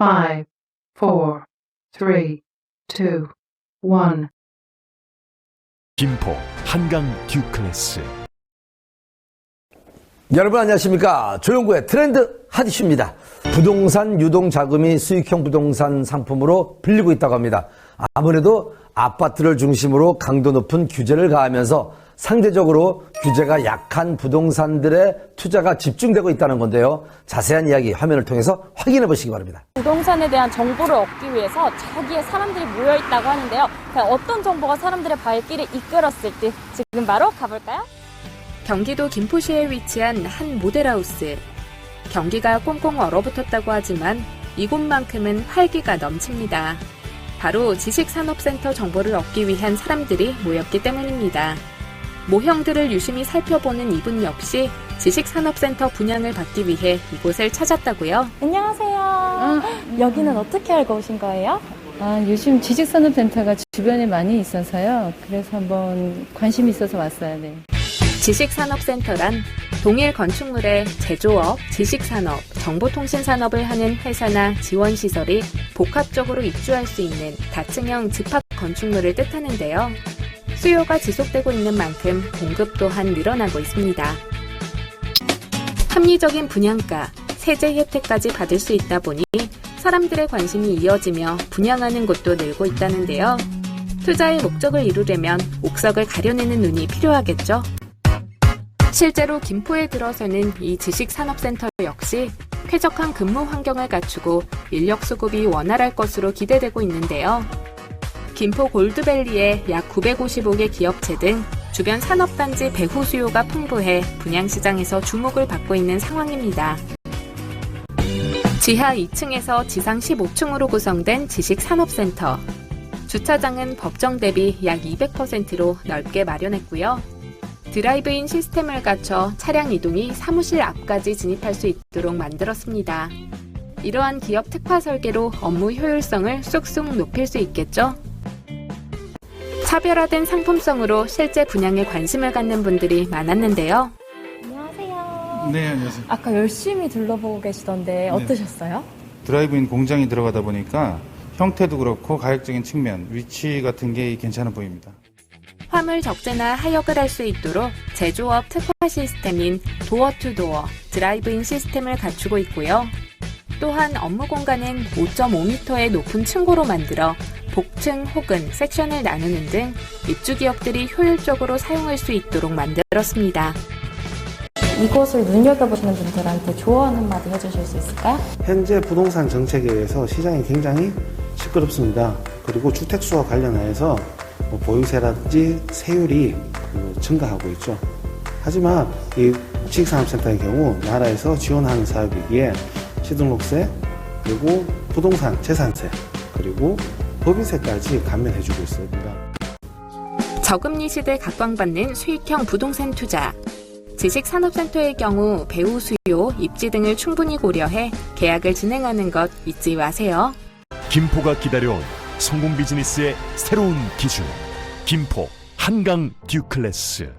five, four, three, two, one. 김포 한강 듀클래스. 여러분 안녕하십니까? 조영구의 트렌드 핫이슈입니다. 부동산 유동 자금이 수익형 부동산 상품으로 불리고 있다고 합니다. 아무래도 아파트를 중심으로 강도 높은 규제를 가하면서 상대적으로 규제가 약한 부동산들의 투자가 집중되고 있다는 건데요 자세한 이야기 화면을 통해서 확인해 보시기 바랍니다 부동산에 대한 정보를 얻기 위해서 저기에 사람들이 모여 있다고 하는데요. 어떤 정보가 사람들의 발길을 이끌었을지 지금 바로 가볼까요? 경기도 김포시에 위치한 한 모델하우스. 경기가 꽁꽁 얼어붙었다고 하지만 이곳만큼은 활기가 넘칩니다. 바로 지식산업센터 정보를 얻기 위한 사람들이 모였기 때문입니다. 모형들을 유심히 살펴보는 이분 역시 지식산업센터 분양을 받기 위해 이곳을 찾았다고요. 안녕하세요. 여기는 어떻게 알고 오신 거예요? 아, 요즘 지식산업센터가 주변에 많이 있어서요. 그래서 한번 관심이 있어서 왔어요. 네. 지식산업센터란 동일 건축물의 제조업, 지식산업, 정보통신산업을 하는 회사나 지원시설이 복합적으로 입주할 수 있는 다층형 집합 건축물을 뜻하는데요. 수요가 지속되고 있는 만큼 공급 또한 늘어나고 있습니다. 합리적인 분양가, 세제 혜택까지 받을 수 있다 보니 사람들의 관심이 이어지며 분양하는 곳도 늘고 있다는데요. 투자의 목적을 이루려면 옥석을 가려내는 눈이 필요하겠죠. 실제로 김포에 들어서는 이 지식산업센터 역시 쾌적한 근무 환경을 갖추고 인력 수급이 원활할 것으로 기대되고 있는데요. 김포 골드밸리에 약 955개 기업체 등 주변 산업단지 배후 수요가 풍부해 분양시장에서 주목을 받고 있는 상황입니다. 지하 2층에서 지상 15층으로 구성된 지식산업센터. 주차장은 법정 대비 약 200%로 넓게 마련했고요. 드라이브인 시스템을 갖춰 차량 이동이 사무실 앞까지 진입할 수 있도록 만들었습니다. 이러한 기업 특화 설계로 업무 효율성을 쑥쑥 높일 수 있겠죠? 차별화된 상품성으로 실제 분양에 관심을 갖는 분들이 많았는데요. 안녕하세요. 네, 안녕하세요. 아까 열심히 둘러보고 계시던데 어떠셨어요? 드라이브인 공장이 들어가다 보니까 형태도 그렇고 가격적인 측면, 위치 같은 게 괜찮아 보입니다. 화물 적재나 하역을 할 수 있도록 제조업 특화 시스템인 도어 투 도어 드라이브인 시스템을 갖추고 있고요. 또한 업무 공간은 5.5m의 높은 층고로 만들어 복층 혹은 섹션을 나누는 등 입주 기업들이 효율적으로 사용할 수 있도록 만들었습니다. 이곳을 눈여겨보시는 분들한테 조언 한마디 해주실 수 있을까요? 현재 부동산 정책에 의해서 시장이 굉장히 시끄럽습니다. 그리고 주택수와 관련하여서 뭐 보유세라든지 세율이 그 증가하고 있죠. 하지만 이 지식산업센터의 경우 나라에서 지원하는 사업이기에 시등록세 그리고 부동산 재산세 그리고 법인세까지 감면해주고 있습니다. 저금리 시대 각광받는 수익형 부동산 투자. 지식산업센터의 경우 배우 수요, 입지 등을 충분히 고려해 계약을 진행하는 것 잊지 마세요. 김포가 기다려온 성공 비즈니스의 새로운 기준 김포 한강 듀클래스